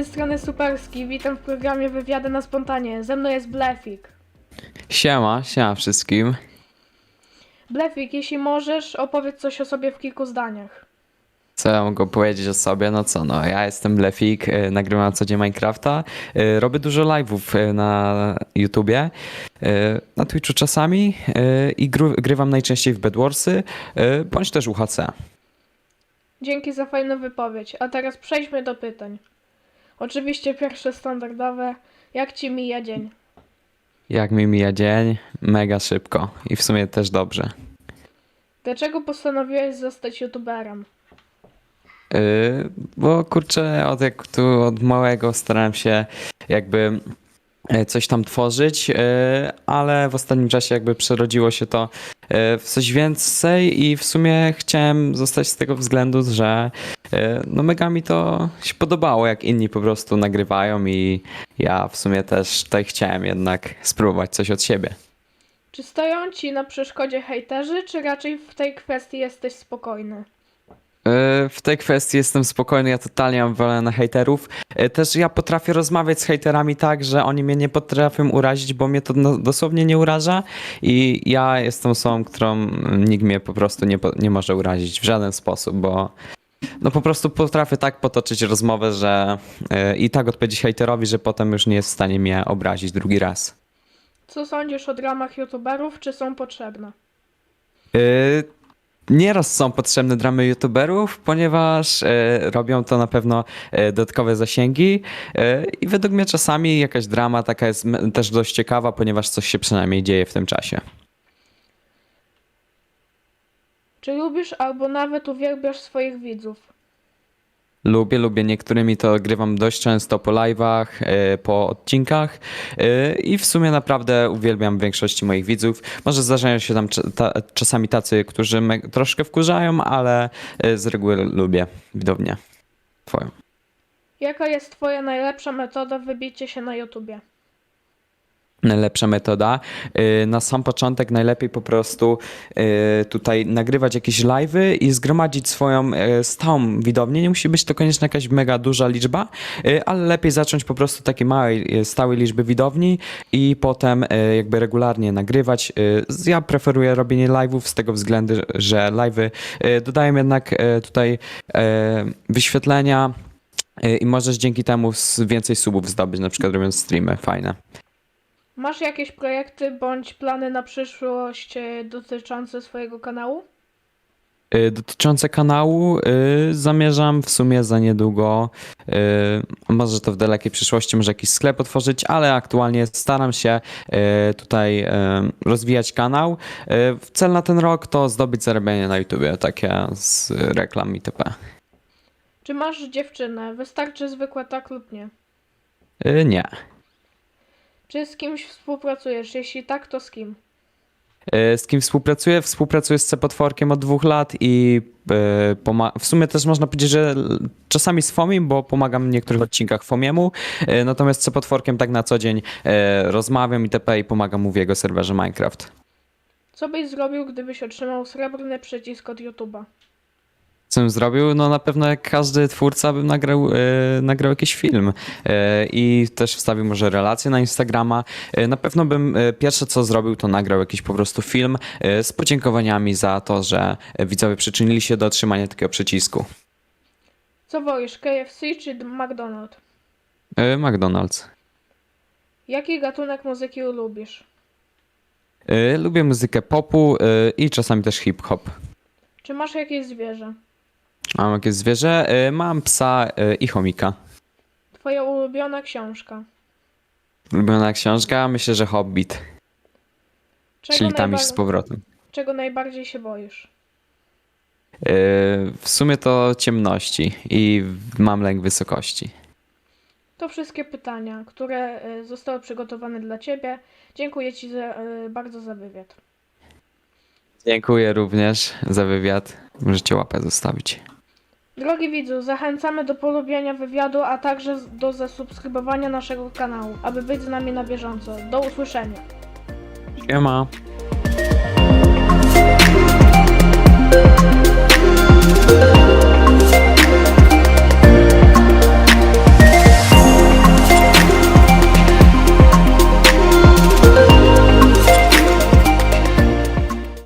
tej strony Superski, witam w programie Wywiady na spontanie. Ze mną jest Blefik. Siema, siema wszystkim. Blefik, jeśli możesz, opowiedz coś o sobie w kilku zdaniach. Co ja mogę powiedzieć o sobie? No co, no ja jestem Lefik, y, nagrywam co dzień Minecrafta, y, robię dużo live'ów y, na YouTubie, y, na Twitchu czasami y, i gru, grywam najczęściej w Bedwarsy, y, bądź też UHC. Dzięki za fajną wypowiedź. A teraz przejdźmy do pytań. Oczywiście pierwsze standardowe. Jak ci mija dzień? Jak mi mija dzień? Mega szybko i w sumie też dobrze. Dlaczego postanowiłeś zostać youtuberem? Yy, bo kurczę, od jak tu od małego starałem się jakby e, coś tam tworzyć, yy, ale w ostatnim czasie jakby przerodziło się to coś więcej i w sumie chciałem zostać z tego względu, że yy, no mega mi to się podobało, jak inni po prostu nagrywają i ja w sumie też tutaj chciałem jednak spróbować coś od siebie. Czy stoją ci na przeszkodzie hejterzy, czy raczej w tej kwestii jesteś spokojny? Yy, W tej kwestii jestem spokojny, ja totalnie mam wolę na hejterów. Yy, Też ja potrafię rozmawiać z hejterami tak, że oni mnie nie potrafią urazić, bo mnie to no, dosłownie nie uraża i ja jestem osobą, którą nikt mnie po prostu nie, nie może urazić w żaden sposób, bo no po prostu potrafię tak potoczyć rozmowę, że yy, i tak odpowiedzieć hejterowi, że potem już nie jest w stanie mnie obrazić drugi raz. Co sądzisz o dramach youtuberów, czy są potrzebne? Yy, Nieraz są potrzebne dramy youtuberów, ponieważ e, robią to na pewno e, dodatkowe zasięgi e, i według mnie czasami jakaś drama taka jest też dość ciekawa, ponieważ coś się przynajmniej dzieje w tym czasie. Czy lubisz albo nawet uwielbiasz swoich widzów? Lubię, lubię. Niektórymi to grywam dość często po live'ach, e, po odcinkach e, i w sumie naprawdę uwielbiam większości moich widzów. Może zdarzają się tam cz- ta, czasami tacy, którzy me- troszkę wkurzają, ale e, z reguły lubię widownię twoją. Jaka jest twoja najlepsza metoda wybicia się na YouTubie? Najlepsza metoda. Yy, Na sam początek najlepiej po prostu yy, tutaj nagrywać jakieś live'y i zgromadzić swoją yy, stałą widownię. Nie musi być to koniecznie jakaś mega duża liczba, ale lepiej zacząć po prostu takiej małej, stałej liczby widowni i potem jakby regularnie nagrywać. Ja preferuję robienie live'ów z tego względu, że live'y dodają jednak tutaj wyświetlenia i możesz dzięki temu więcej subów zdobyć, na przykład robiąc streamy fajne. Masz jakieś projekty bądź plany na przyszłość e, dotyczące swojego kanału? Y, Dotyczące kanału, y, zamierzam w sumie za niedługo, y, może to w dalekiej przyszłości, może jakiś sklep otworzyć, ale aktualnie staram się y, tutaj y, rozwijać kanał. Y, Cel na ten rok to zdobyć zarabianie na YouTubie, takie z reklam itp. Czy masz dziewczynę? Wystarczy zwykłe tak lub nie? Y, Nie. Czy z kimś współpracujesz? Jeśli tak, to z kim? Y, Z kim współpracuję? Współpracuję z C-Potworkiem od dwóch lat i poma- w sumie też można powiedzieć, że czasami z Fomim, bo pomagam w niektórych odcinkach Fomiemu, y, natomiast z C-Potworkiem tak na co dzień rozmawiam itp. i pomagam mu w jego serwerze Minecraft. Co byś zrobił, gdybyś otrzymał srebrny przycisk od YouTube'a? Co bym zrobił? No na pewno jak każdy twórca bym nagrał, y, nagrał jakiś film y, i też wstawił może relację na Instagrama. Y, na pewno bym y, pierwsze co zrobił to nagrał jakiś po prostu film y, z podziękowaniami za to, że widzowie przyczynili się do otrzymania takiego przycisku. Co wolisz, KFC czy McDonald's? Y, McDonald's. Jaki gatunek muzyki lubisz? Y, lubię muzykę popu y, i czasami też hip-hop. Czy masz jakieś zwierzę? Mam jakieś zwierzę? Y, mam psa y, i chomika. Twoja ulubiona książka? Ulubiona książka? Myślę, że Hobbit. Czego, Czyli tam najbar- iść z powrotem. czego najbardziej się boisz? Yy, W sumie to ciemności i mam lęk wysokości. To wszystkie pytania, które zostały przygotowane dla Ciebie. Dziękuję Ci za, bardzo za wywiad. Dziękuję również za wywiad. Możecie łapę zostawić. Drogi widzu, zachęcamy do polubienia wywiadu, a także do zasubskrybowania naszego kanału, aby być z nami na bieżąco. Do usłyszenia. Siema.